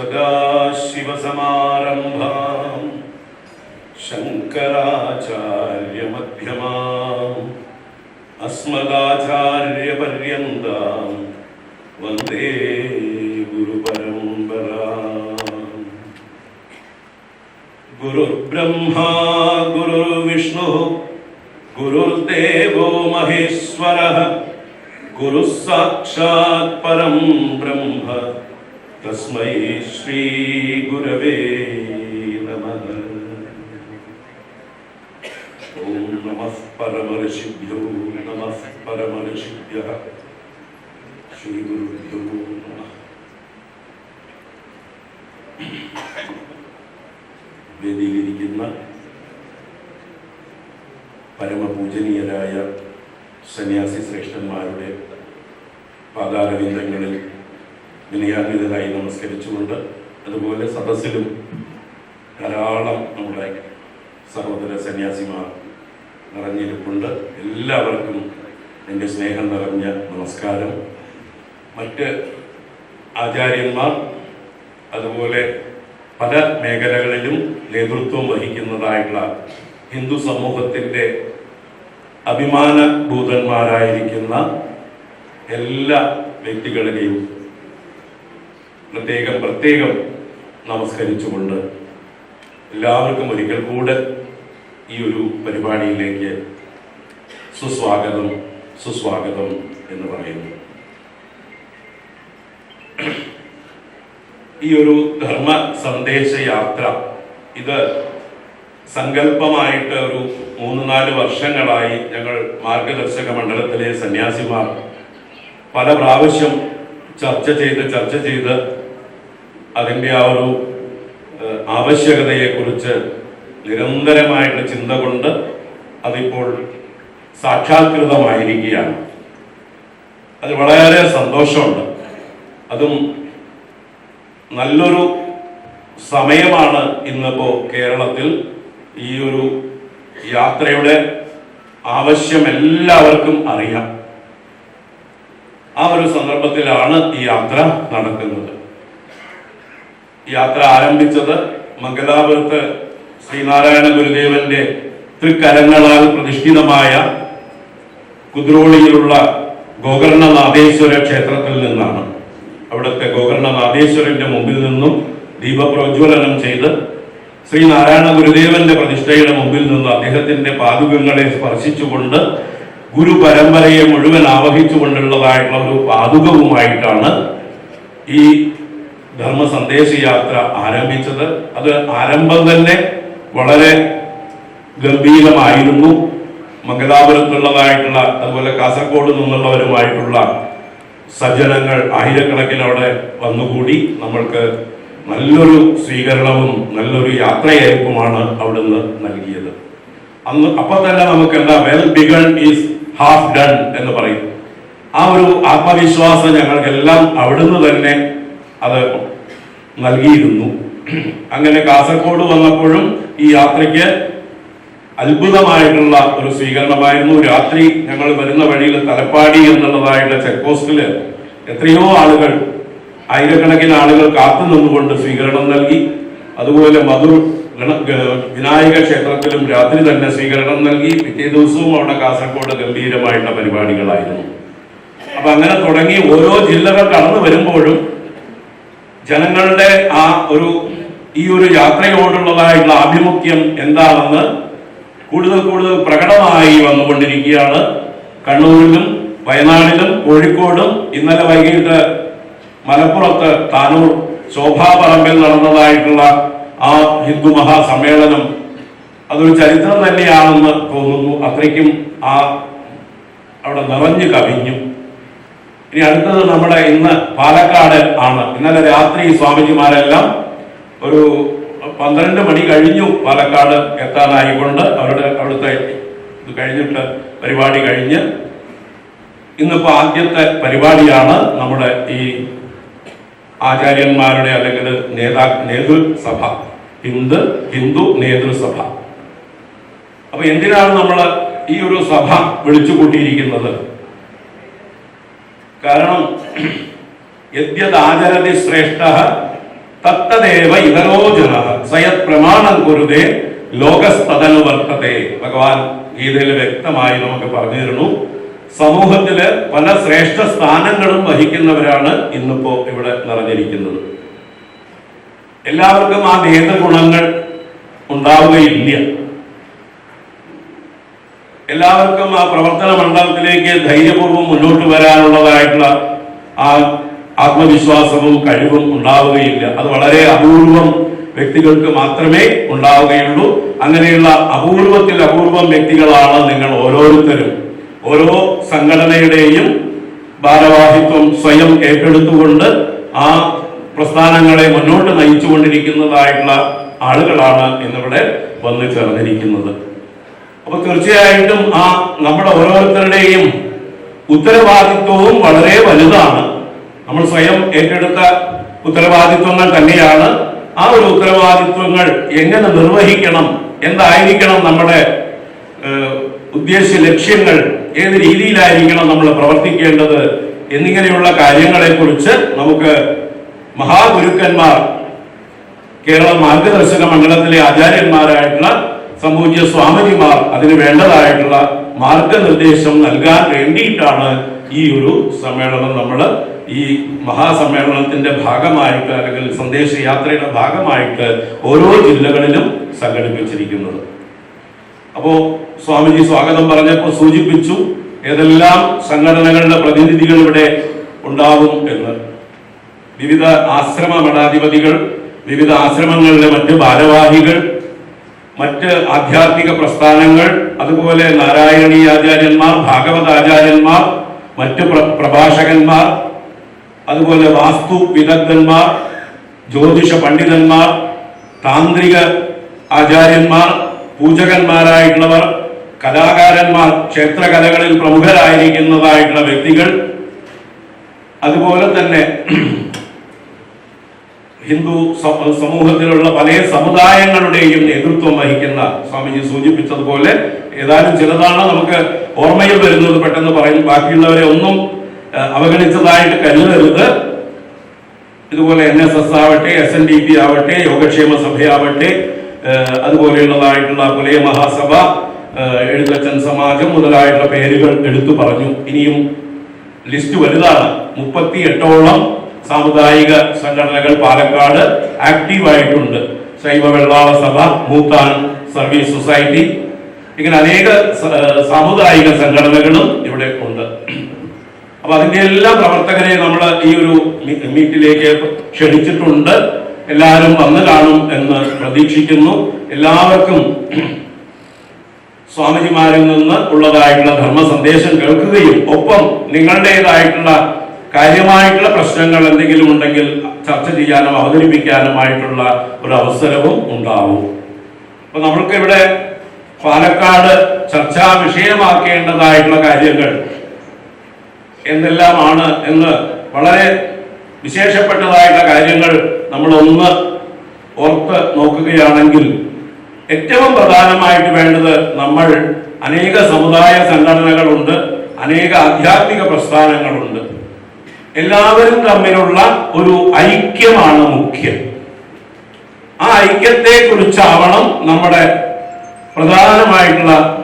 सदाशिवसमारम्भाम् शङ्कराचार्यमध्यमाम् अस्मदाचार्यपर्यन्ताम् वन्दे गुरुपरम्पराम्। गुरुर्ब्रह्मा गुरुर्विष्णुः गुरुर्देवो महेश्वरः गुरुः साक्षात् परं ब्रह्म തസ്മൈ ശ്രീ ഗുരവേ നമ ഓം നമ പരമഋഷിഭ്യോ നമ പരമഋഷിഭ്യ ശ്രീ ഗുരുഭ്യോ നമ വേദിയിലിരിക്കുന്ന പരമപൂജനീയരായ സന്യാസി ശ്രേഷ്ഠന്മാരുടെ പാദാരവിന്ദങ്ങളിൽ വിനയാന്വിതരായി നമസ്കരിച്ചുകൊണ്ട് അതുപോലെ സദസ്സിലും ധാരാളം നമ്മുടെ സഹോദര സന്യാസിമാർ നിറഞ്ഞിരിപ്പുണ്ട്. എല്ലാവർക്കും എന്റെ സ്നേഹം നിറഞ്ഞ നമസ്കാരം. മറ്റ് ആചാര്യന്മാർ അതുപോലെ പല മേഖലകളിലും നേതൃത്വം വഹിക്കുന്നതായിട്ടുള്ള ഹിന്ദു സമൂഹത്തിന്റെ അഭിമാന അഭിമാനഭൂതന്മാരായിരിക്കുന്ന എല്ലാ വ്യക്തികളെയും പ്രത്യേകം പ്രത്യേകം നമസ്കരിച്ചുകൊണ്ട് എല്ലാവർക്കും ഒരിക്കൽ കൂടെ ഈ ഒരു പരിപാടിയിലേക്ക് സുസ്വാഗതം സുസ്വാഗതം എന്ന് പറയുന്നു. ഈ ഒരു ധർമ്മ സന്ദേശ യാത്ര ഇത് സങ്കല്പമായിട്ട് ഒരു മൂന്ന് നാല് വർഷങ്ങളായി ഞങ്ങൾ മാർഗദർശക മണ്ഡലത്തിലെ സന്യാസിമാർ പല പ്രാവശ്യം ചർച്ച ചെയ്ത് ചർച്ച ചെയ്ത് അതിന്റെ ആ ഒരു ആവശ്യകതയെക്കുറിച്ച് നിരന്തരമായിട്ട് ചിന്ത കൊണ്ട് അതിപ്പോൾ സാക്ഷാത്കൃതമായിരിക്കുകയാണ്. അത് വളരെ സന്തോഷമുണ്ട്. അതും നല്ലൊരു സമയമാണ് ഇന്നിപ്പോൾ കേരളത്തിൽ ഈ ഒരു യാത്രയുടെ ആവശ്യം എല്ലാവർക്കും അറിയാം. ആ ഒരു സന്ദർഭത്തിലാണ് ഈ യാത്ര നടക്കുന്നത്. യാത്ര ആരംഭിച്ചത് മംഗലാപുരത്ത് ശ്രീനാരായണ ഗുരുദേവന്റെ തൃക്കരങ്ങളാൽ പ്രതിഷ്ഠിതമായ കുദ്രോളിയിലുള്ള ഗോകർണനാഥേശ്വര ക്ഷേത്രത്തിൽ നിന്നാണ്. അവിടുത്തെ ഗോകർണനാഥേശ്വരന്റെ മുമ്പിൽ നിന്നും ദീപപ്രോജ്വലനം ചെയ്ത് ശ്രീനാരായണ ഗുരുദേവന്റെ പ്രതിഷ്ഠയുടെ മുമ്പിൽ നിന്ന് അദ്ദേഹത്തിന്റെ പാതുകങ്ങളെ സ്പർശിച്ചുകൊണ്ട് ഗുരു പരമ്പരയെ മുഴുവൻ ആവഹിച്ചുകൊണ്ടുള്ളതായിട്ടുള്ള ഒരു പാതുകവുമായിട്ടാണ് ഈ ധർമ്മ സന്ദേശ യാത്ര ആരംഭിച്ചത്. അത് ആരംഭം തന്നെ വളരെ ഗംഭീരമായിരുന്നു. മംഗലാപുരത്തുള്ളതായിട്ടുള്ള അതുപോലെ കാസർഗോഡ് നിന്നുള്ളവരുമായിട്ടുള്ള സജ്ജനങ്ങൾ ആയിരക്കണക്കിന് അവിടെ വന്നുകൂടി. നമ്മൾക്ക് നല്ലൊരു സ്വീകരണവും നല്ലൊരു യാത്രയയപ്പുമാണ് അവിടുന്ന് നൽകിയത്. അന്ന് അപ്പൊ തന്നെ നമുക്ക് എന്താ well begun is half done എന്ന് പറയും. ആ ഒരു ആത്മവിശ്വാസം ഞങ്ങൾക്കെല്ലാം അവിടുന്ന് തന്നെ അത് നൽകിയിരുന്നു. അങ്ങനെ കാസർഗോഡ് വന്നപ്പോഴും ഈ യാത്രയ്ക്ക് അത്ഭുതമായിട്ടുള്ള ഒരു സ്വീകരണമായിരുന്നു. രാത്രി ഞങ്ങൾ വരുന്ന വഴിയിൽ തലപ്പാടി എന്നുള്ളതായിട്ട് ചെക്ക് പോസ്റ്റിൽ എത്രയോ ആളുകൾ ആയിരക്കണക്കിന് ആളുകൾ കാത്തു നിന്നുകൊണ്ട് സ്വീകരണം നൽകി. അതുപോലെ മധുർ വിനായക ക്ഷേത്രത്തിലും രാത്രി തന്നെ സ്വീകരണം നൽകി. പിറ്റേ ദിവസവും അവിടെ കാസർഗോഡ് ഗംഭീരമായിട്ടുള്ള പരിപാടികളായിരുന്നു. അപ്പൊ അങ്ങനെ തുടങ്ങി ഓരോ ജില്ലകൾ കടന്നു വരുമ്പോഴും ജനങ്ങളുടെ ആ ഒരു ഈ ഒരു യാത്രയോടുള്ളതായിട്ടുള്ള ആഭിമുഖ്യം എന്താണെന്ന് കൂടുതൽ കൂടുതൽ പ്രകടമായി വന്നുകൊണ്ടിരിക്കുകയാണ്. കണ്ണൂരിലും വയനാടിലും കോഴിക്കോടും ഇന്നലെ വൈകിട്ട് മലപ്പുറത്ത് താനൂർ ശോഭാപറമ്പിൽ നടന്നതായിട്ടുള്ള ആ ഹിന്ദു മഹാസമ്മേളനം അതൊരു ചരിത്രം തന്നെയാണെന്ന് തോന്നുന്നു. അത്രയ്ക്കും ആ അവിടെ നിറഞ്ഞു കവിഞ്ഞു. ഇനി അടുത്തത് നമ്മുടെ ഇന്ന് പാലക്കാട് ആണ്. ഇന്നലെ രാത്രി സ്വാമിജിമാരെല്ലാം ഒരു പന്ത്രണ്ട് മണി കഴിഞ്ഞു പാലക്കാട് എത്താനായിക്കൊണ്ട് അവരുടെ അവിടുത്തെ ഇത് കഴിഞ്ഞിട്ട് പരിപാടി കഴിഞ്ഞ് ഇന്നിപ്പോൾ ആദ്യത്തെ പരിപാടിയാണ് നമ്മുടെ ഈ ആചാര്യന്മാരുടെ അല്ലെങ്കിൽ നേതാ നേതൃസഭ ഹിന്ദു ഹിന്ദു നേതൃസഭ. അപ്പൊ എന്തിനാണ് നമ്മൾ ഈ ഒരു സഭ വിളിച്ചു കൂട്ടിയിരിക്കുന്നത് കാരണം യദ്യദാചരതി ശ്രേഷ്ഠ തത്തദേവ ഇതരോ ജന സ്വയത് പ്രമാണം കുരുതേ ലോകസ്ഥതനു വർത്തതേ. ഭഗവാൻ ഗീതയിൽ വ്യക്തമായി നമുക്ക് പറഞ്ഞു തരുന്നു സമൂഹത്തിൽ പല ശ്രേഷ്ഠ സ്ഥാനങ്ങളും വഹിക്കുന്നവരാണ് ഇന്നിപ്പോ ഇവിടെ നിറഞ്ഞിരിക്കുന്നത്. എല്ലാവർക്കും ആ നേതൃഗുണങ്ങൾ ഉണ്ടാവുകയില്ല. എല്ലാവർക്കും ആ പ്രവർത്തന മണ്ഡലത്തിലേക്ക് ധൈര്യപൂർവം മുന്നോട്ട് വരാനുള്ളതായിട്ടുള്ള ആ ആത്മവിശ്വാസവും കഴിവും ഉണ്ടാവുകയില്ല. അത് വളരെ അപൂർവം വ്യക്തികൾക്ക് മാത്രമേ ഉണ്ടാവുകയുള്ളൂ. അങ്ങനെയുള്ള അപൂർവത്തിൽ അപൂർവം വ്യക്തികളാണ് നിങ്ങൾ ഓരോരുത്തരും. ഓരോ സംഘടനയുടെയും ഭാരവാഹിത്വം സ്വയം ഏറ്റെടുത്തുകൊണ്ട് ആ പ്രസ്ഥാനങ്ങളെ മുന്നോട്ട് നയിച്ചുകൊണ്ടിരിക്കുന്നതായിട്ടുള്ള ആളുകളാണ് ഇന്നിവിടെ വന്നു ചേർന്നിരിക്കുന്നത്. അപ്പൊ തീർച്ചയായിട്ടും ആ നമ്മുടെ ഓരോരുത്തരുടെയും ഉത്തരവാദിത്വവും വളരെ വലുതാണ്. നമ്മൾ സ്വയം ഏറ്റെടുത്ത ഉത്തരവാദിത്വങ്ങൾ തന്നെയാണ്. ആ ഒരു ഉത്തരവാദിത്വങ്ങൾ എങ്ങനെ നിർവഹിക്കണം എന്തായിരിക്കണം നമ്മുടെ ഉദ്ദേശ ലക്ഷ്യങ്ങൾ ഏത് രീതിയിലായിരിക്കണം നമ്മൾ പ്രവർത്തിക്കേണ്ടത് എന്നിങ്ങനെയുള്ള കാര്യങ്ങളെ കുറിച്ച് നമുക്ക് മഹാഗുരുക്കന്മാർ കേരള മാർഗദർശക മണ്ഡലത്തിലെ ആചാര്യന്മാരായിട്ടുള്ള സംപൂജ്യ സ്വാമിജിമാർ അതിന് വേണ്ടതായിട്ടുള്ള മാർഗനിർദ്ദേശം നൽകാൻ വേണ്ടിയിട്ടാണ് ഈ ഒരു സമ്മേളനം നമ്മൾ ഈ മഹാസമ്മേളനത്തിന്റെ ഭാഗമായിട്ട് അല്ലെങ്കിൽ സന്ദേശയാത്രയുടെ ഭാഗമായിട്ട് ഓരോ ജില്ലകളിലും സംഘടിപ്പിച്ചിരിക്കുന്നത്. അപ്പോ സ്വാമിജി സ്വാഗതം പറഞ്ഞപ്പോൾ സൂചിപ്പിച്ചു ഏതെല്ലാം സംഘടനകളുടെ പ്രതിനിധികൾ ഇവിടെ ഉണ്ടാവും എന്ന്. വിവിധ ആശ്രമ മഠാധിപതികൾ വിവിധ ആശ്രമങ്ങളിലെ മറ്റ് ഭാരവാഹികൾ മറ്റ് ആധ്യാത്മിക പ്രസ്ഥാനങ്ങൾ അതുപോലെ നാരായണീയാചാര്യന്മാർ ഭാഗവതാചാര്യന്മാർ മറ്റ് പ്രഭാഷകന്മാർ അതുപോലെ വാസ്തു വിദഗ്ധന്മാർ ജ്യോതിഷ പണ്ഡിതന്മാർ താന്ത്രിക ആചാര്യന്മാർ പൂജകന്മാരായിട്ടുള്ളവർ കലാകാരന്മാർ ക്ഷേത്രകലകളിൽ പ്രമുഖരായിരിക്കുന്നതായിട്ടുള്ള വ്യക്തികൾ. അതുപോലെ തന്നെ ഹിന്ദു സമൂഹത്തിലുള്ള പല സമുദായങ്ങളുടെയും നേതൃത്വം വഹിക്കുന്ന സ്വാമിജി സൂചിപ്പിച്ചതുപോലെ ഏതാനും ചിലതാണ് നമുക്ക് ഓർമ്മയിൽ വരുന്നത് പെട്ടെന്ന് പറയും. ബാക്കിയുള്ളവരെ ഒന്നും അവഗണിച്ചതായിട്ട് കരുതരുത്. ഇതുപോലെ എൻ എസ് എസ് ആവട്ടെ എസ് എൻ ഡി പി ആവട്ടെ യോഗക്ഷേമ സഭയാവട്ടെ അതുപോലെയുള്ളതായിട്ടുള്ള പുലയ മഹാസഭ എഴുതച്ചൻ സമാജം മുതലായിട്ടുള്ള പേരുകൾ എടുത്തു പറഞ്ഞു. ഇനിയും ലിസ്റ്റ് വലുതാണ്. മുപ്പത്തി എട്ടോളം സാമുദായിക സംഘടനകൾ പാലക്കാട് ആക്റ്റീവായിട്ടുണ്ട്. ശൈവ വെള്ളാള സഭ ഭൂത്താൻ സർവീസ് സൊസൈറ്റി. ഇങ്ങനെ അനേക സാമുദായിക സംഘടനകളും ഇവിടെ ഉണ്ട്. അപ്പൊ അതിന്റെ എല്ലാ പ്രവർത്തകരെ നമ്മൾ ഈ ഒരു മീറ്റിലേക്ക് ക്ഷണിച്ചിട്ടുണ്ട്. എല്ലാവരും വന്ന് കാണും എന്ന് പ്രതീക്ഷിക്കുന്നു. എല്ലാവർക്കും സ്വാമിജിമാരിൽ നിന്ന് ഉള്ളതായിട്ടുള്ള ധർമ്മ സന്ദേശം കേൾക്കുകയും ഒപ്പം നിങ്ങളുടേതായിട്ടുള്ള കാര്യമായിട്ടുള്ള പ്രശ്നങ്ങൾ എന്തെങ്കിലും ഉണ്ടെങ്കിൽ ചർച്ച ചെയ്യാനും അവതരിപ്പിക്കാനുമായിട്ടുള്ള ഒരു അവസരവും ഉണ്ടാവും. അപ്പൊ നമ്മൾക്ക് ഇവിടെ പാലക്കാട് ചർച്ചാ വിഷയമാക്കേണ്ടതായിട്ടുള്ള കാര്യങ്ങൾ എന്തെല്ലാമാണ് എന്ന് വളരെ വിശേഷപ്പെട്ടതായിട്ടുള്ള കാര്യങ്ങൾ നമ്മൾ ഒന്ന് ഓർത്ത് നോക്കുകയാണെങ്കിൽ ഏറ്റവും പ്രധാനമായിട്ട് വേണ്ടത് നമ്മൾ അനേക സമുദായ സംഘടനകളുണ്ട് അനേക ആധ്യാത്മിക പ്രസ്ഥാനങ്ങളുണ്ട്. എല്ലാവരും തമ്മിലുള്ള ഒരു ഐക്യമാണ് മുഖ്യം. ആ ഐക്യത്തെ കുറിച്ചാവണം നമ്മുടെ പ്രധാനമായിട്ടുള്ള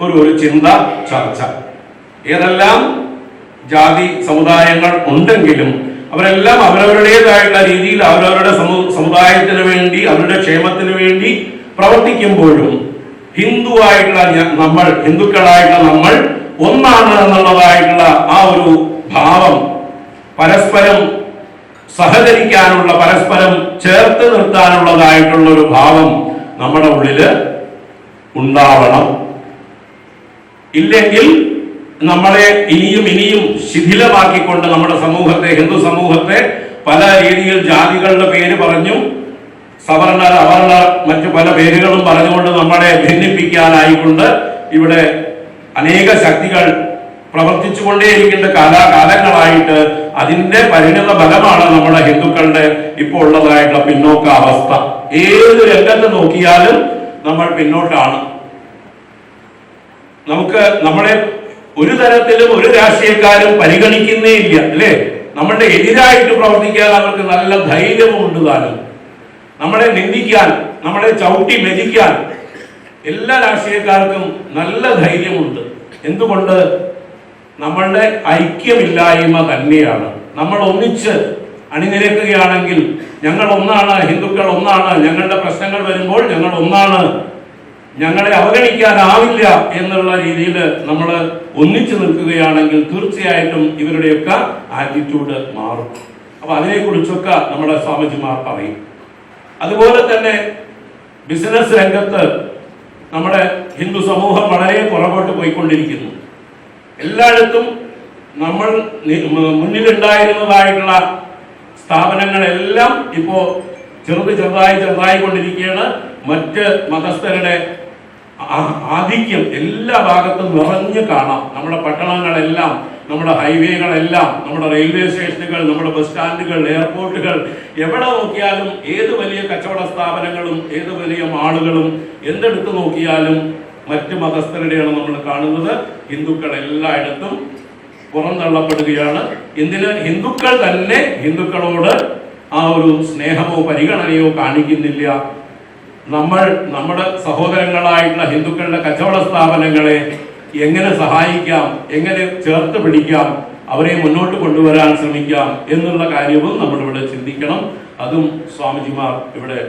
ഒരു ഒരു ചിന്ത ചർച്ച. ഏതെല്ലാം ജാതി സമുദായങ്ങൾ ഉണ്ടെങ്കിലും അവരെല്ലാം അവരവരുടേതായിട്ടുള്ള രീതിയിൽ അവരവരുടെ സമു- സമുദായത്തിന് വേണ്ടി അവരുടെ ക്ഷേമത്തിന് വേണ്ടി പ്രവർത്തിക്കുമ്പോഴും ഹിന്ദു ആയിട്ടുള്ള നമ്മൾ ഹിന്ദുക്കളായിട്ടുള്ള നമ്മൾ ഒന്നാണ് എന്നുള്ളതായിട്ടുള്ള ആ ഒരു ഭാവം പരസ്പരം സഹകരിക്കാനുള്ള പരസ്പരം ചേർത്ത് നിർത്താനുള്ളതായിട്ടുള്ള ഒരു ഭാവം നമ്മുടെ ഉള്ളിൽ ഉണ്ടാവണം. ഇല്ലെങ്കിൽ നമ്മളെ ഇനിയും ഇനിയും ശിഥിലമാക്കിക്കൊണ്ട് നമ്മുടെ സമൂഹത്തെ ഹിന്ദു സമൂഹത്തെ പല രീതിയിൽ ജാതികളുടെ പേര് പറഞ്ഞു സവർണർ അവർണർ മറ്റു പല പേരുകളും പറഞ്ഞുകൊണ്ട് നമ്മളെ ഭിന്നിപ്പിക്കാനായിക്കൊണ്ട് ഇവിടെ അനേക ശക്തികൾ പ്രവർത്തിച്ചുകൊണ്ടേയിരിക്കേണ്ട കാലാകാലങ്ങളായിട്ട് അതിന്റെ പരിണിത ഫലമാണ് നമ്മുടെ ഹിന്ദുക്കളുടെ ഇപ്പോൾ ഉള്ളതായിട്ടുള്ള പിന്നോക്ക അവസ്ഥ. ഏത് രംഗത്ത് നോക്കിയാലും നമ്മൾ പിന്നോട്ടാണ്. നമുക്ക് നമ്മളെ ഒരു തരത്തിലും ഒരു രാഷ്ട്രീയക്കാരും പരിഗണിക്കുന്നേ ഇല്ല അല്ലേ? നമ്മളുടെ എതിരായിട്ട് പ്രവർത്തിക്കാൻ അവർക്ക് നല്ല ധൈര്യവും ഉണ്ട് താനും. നമ്മളെ നിന്ദിക്കാൻ നമ്മളെ ചവിട്ടി മെതിക്കാൻ എല്ലാ രാഷ്ട്രീയക്കാർക്കും നല്ല ധൈര്യമുണ്ട്. എന്തുകൊണ്ട്? നമ്മളുടെ ഐക്യമില്ലായ്മ തന്നെയാണ്. നമ്മൾ ഒന്നിച്ച് അണിനിരക്കുകയാണെങ്കിൽ ഞങ്ങൾ ഒന്നാണ് ഹിന്ദുക്കൾ ഒന്നാണ് ഞങ്ങളുടെ പ്രശ്നങ്ങൾ വരുമ്പോൾ ഞങ്ങൾ ഒന്നാണ്. ഞങ്ങളെ അവഗണിക്കാനാവില്ല എന്നുള്ള രീതിയിൽ നമ്മൾ ഒന്നിച്ചു നിൽക്കുകയാണെങ്കിൽ തീർച്ചയായിട്ടും ഇവരുടെയൊക്കെ ആറ്റിറ്റ്യൂഡ് മാറും. അപ്പൊ അതിനെക്കുറിച്ചൊക്കെ നമ്മുടെ സ്വാമിജിമാർ പറയും. അതുപോലെ തന്നെ ബിസിനസ് രംഗത്ത് നമ്മുടെ ഹിന്ദു സമൂഹം വളരെ പുറകോട്ട് പോയിക്കൊണ്ടിരിക്കുന്നു. എല്ലായിടത്തും നമ്മൾ മുന്നിലുണ്ടായിരുന്നതായിട്ടുള്ള സ്ഥാപനങ്ങളെല്ലാം ഇപ്പോ ചെറുത് ചെറുതായി ചെറുതായി കൊണ്ടിരിക്കുകയാണ് മറ്റ് മതസ്ഥരുടെ ആധിക്യം എല്ലാ ഭാഗത്തും നിറഞ്ഞു കാണാം. നമ്മുടെ പട്ടണങ്ങളെല്ലാം നമ്മുടെ ഹൈവേകളെല്ലാം നമ്മുടെ റെയിൽവേ സ്റ്റേഷനുകൾ നമ്മുടെ ബസ് സ്റ്റാൻഡുകൾ എയർപോർട്ടുകൾ എവിടെ നോക്കിയാലും ഏത് വലിയ കച്ചവട സ്ഥാപനങ്ങളും ഏത് വലിയ മാളുകളും എന്തെടുത്ത് നോക്കിയാലും മറ്റ് മതസ്ഥരുടെയാണ് നമ്മൾ കാണുന്നത്. ഹിന്ദുക്കൾ എല്ലായിടത്തും പുറന്തള്ളപ്പെടുകയാണ്. എന്തിന് ഹിന്ദുക്കൾ തന്നെ ഹിന്ദുക്കളോട് ആ ഒരു സ്നേഹമോ പരിഗണനയോ കാണിക്കുന്നില്ല. നമ്മൾ നമ്മുടെ സഹോദരങ്ങളായിട്ടുള്ള ഹിന്ദുക്കളുടെ കച്ചവട സ്ഥാപനങ്ങളെ എങ്ങനെ സഹായിക്കാം എങ്ങനെ ചേർത്ത് പിടിക്കാം അവരെ മുന്നോട്ട് കൊണ്ടുവരാൻ ശ്രമിക്കാം എന്നുള്ള കാര്യവും നമ്മൾ ഇവിടെ ചിന്തിക്കണം. അതും സ്വാമിജിമാർ ഇവിടെ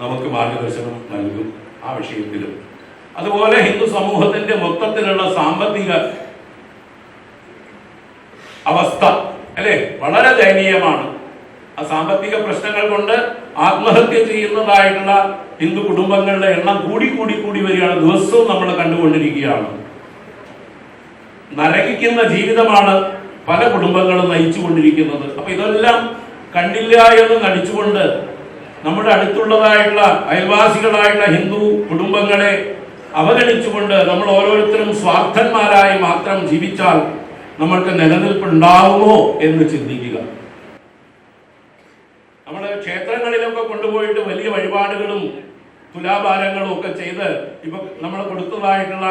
നമുക്ക് മാർഗദർശനം നൽകും ആ വിഷയത്തിലും. അതുപോലെ ഹിന്ദു സമൂഹത്തിന്റെ മൊത്തത്തിലുള്ള സാമ്പത്തിക അവസ്ഥ അല്ലെ? വളരെ ദയനീയമാണ്. ആ സാമ്പത്തിക പ്രശ്നങ്ങൾ കൊണ്ട് ആത്മഹത്യ ചെയ്യുന്നതായിട്ടുള്ള ഹിന്ദു കുടുംബങ്ങളുടെ എണ്ണം കൂടി കൂടി കൂടി വരികയാണ്. ദിവസവും നമ്മൾ കണ്ടുകൊണ്ടിരിക്കുകയാണ്. നരകിക്കുന്ന ജീവിതമാണ് പല കുടുംബങ്ങളും നയിച്ചുകൊണ്ടിരിക്കുന്നത്. അപ്പൊ ഇതെല്ലാം കണ്ടില്ല എന്ന് നടിച്ചുകൊണ്ട് നമ്മുടെ അടുത്തുള്ളതായിട്ടുള്ള അയൽവാസികളായിട്ടുള്ള ഹിന്ദു കുടുംബങ്ങളെ അവഗണിച്ചുകൊണ്ട് നമ്മൾ ഓരോരുത്തരും സ്വാർത്ഥന്മാരായി മാത്രം ജീവിച്ചാൽ നമ്മൾക്ക് നിലനിൽപ്പുണ്ടാവുമോ എന്ന് ചിന്തിക്കുക. നമ്മൾ ക്ഷേത്രങ്ങളിലൊക്കെ കൊണ്ടുപോയിട്ട് വലിയ വഴിപാടുകളും തുലാഭാരങ്ങളും ഒക്കെ ചെയ്ത് ഇപ്പൊ നമ്മൾ കൊടുത്തതായിട്ടുള്ള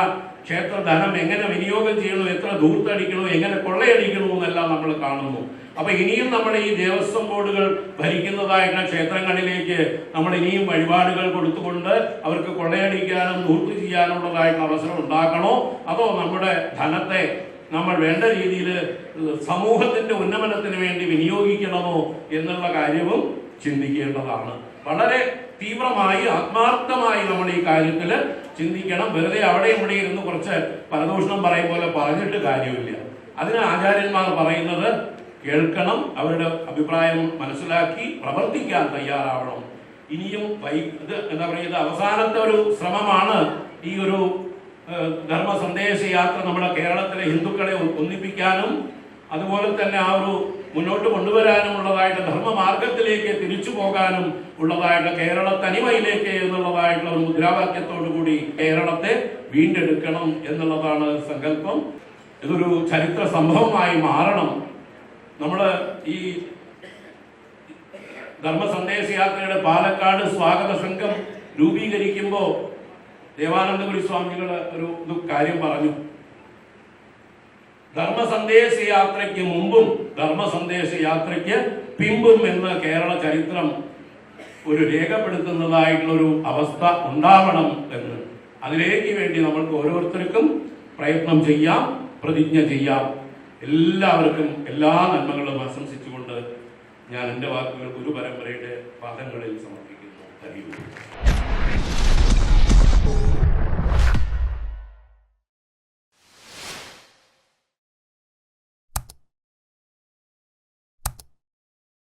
ക്ഷേത്ര ധനം എങ്ങനെ വിനിയോഗം ചെയ്യണോ എത്ര ദൂർത്തടിക്കണോ എങ്ങനെ കൊള്ളയടിക്കണോ എന്നെല്ലാം നമ്മൾ കാണുന്നു. അപ്പൊ ഇനിയും നമ്മൾ ഈ ദേവസ്വം ബോർഡുകൾ ഭരിക്കുന്നതായിട്ടുള്ള ക്ഷേത്രങ്ങളിലേക്ക് നമ്മൾ ഇനിയും വഴിപാടുകൾ കൊടുത്തുകൊണ്ട് അവർക്ക് കൊള്ളയടിക്കാനും ദൂർത്ത് ചെയ്യാനുള്ളതായിട്ടുള്ള അവസരം ഉണ്ടാക്കണോ? അതോ നമ്മുടെ ധനത്തെ നമ്മൾ വേണ്ട രീതിയിൽ സമൂഹത്തിന്റെ ഉന്നമനത്തിന് വേണ്ടി വിനിയോഗിക്കണമോ എന്നുള്ള കാര്യവും ചിന്തിക്കേണ്ടതാണ്. വളരെ തീവ്രമായി ആത്മാർത്ഥമായി നമ്മൾ ഈ കാര്യത്തിൽ ചിന്തിക്കണം. വെറുതെ അവിടെ ഇവിടെ ഇരുന്ന് കുറച്ച് പരദൂഷണം പറയും പോലെ പറഞ്ഞിട്ട് കാര്യമില്ല. അതിന് ആചാര്യന്മാർ പറയുന്നത് കേൾക്കണം അവരുടെ അഭിപ്രായം മനസ്സിലാക്കി പ്രവർത്തിക്കാൻ തയ്യാറാവണം. ഇനിയും ഇത് എന്താ പറയുക അവസാനത്തെ ഒരു ശ്രമമാണ് ഈ ഒരു ധർമ്മ സന്ദേശ യാത്ര നമ്മുടെ കേരളത്തിലെ ഹിന്ദുക്കളെ ഒന്നിപ്പിക്കാനും അതുപോലെ തന്നെ ആ ഒരു മുന്നോട്ട് കൊണ്ടുവരാനും ഉള്ളതായിട്ട് ധർമ്മമാർഗത്തിലേക്ക് തിരിച്ചു പോകാനും ഉള്ളതായിട്ട് കേരള തനിമയിലേക്ക് എന്നുള്ളതായിട്ടുള്ള ഒരു മുദ്രാവാക്യത്തോടു കൂടി കേരളത്തെ വീണ്ടെടുക്കണം എന്നുള്ളതാണ് സങ്കല്പം. ഇതൊരു ചരിത്ര സംഭവമായി മാറണം. നമ്മൾ ഈ ധർമ്മ സന്ദേശ യാത്രയുടെ പാലക്കാട് സ്വാഗത സംഘം രൂപീകരിക്കുമ്പോൾ ദേവാനന്ദപുരി സ്വാമികൾ ഒരു കാര്യം പറഞ്ഞു. ധർമ്മ സന്ദേശ യാത്രയ്ക്ക് മുമ്പും ധർമ്മ സന്ദേശ യാത്രയ്ക്ക് പിമ്പും എന്ന് കേരള ചരിത്രം ഒരു രേഖപ്പെടുത്തുന്നതായിട്ടുള്ളൊരു അവസ്ഥ ഉണ്ടാവണം എന്ന്. അതിലേക്ക് വേണ്ടി നമ്മൾക്ക് ഓരോരുത്തർക്കും പ്രയത്നം ചെയ്യാം പ്രതിജ്ഞ ചെയ്യാം. എല്ലാവർക്കും എല്ലാ നന്മകളും ആശംസിച്ചുകൊണ്ട് ഞാൻ എന്റെ വാക്കുകൾ ഗുരു ഗുരുപരമ്പരയുടെ പാദങ്ങളിൽ സമർപ്പിക്കുന്നു.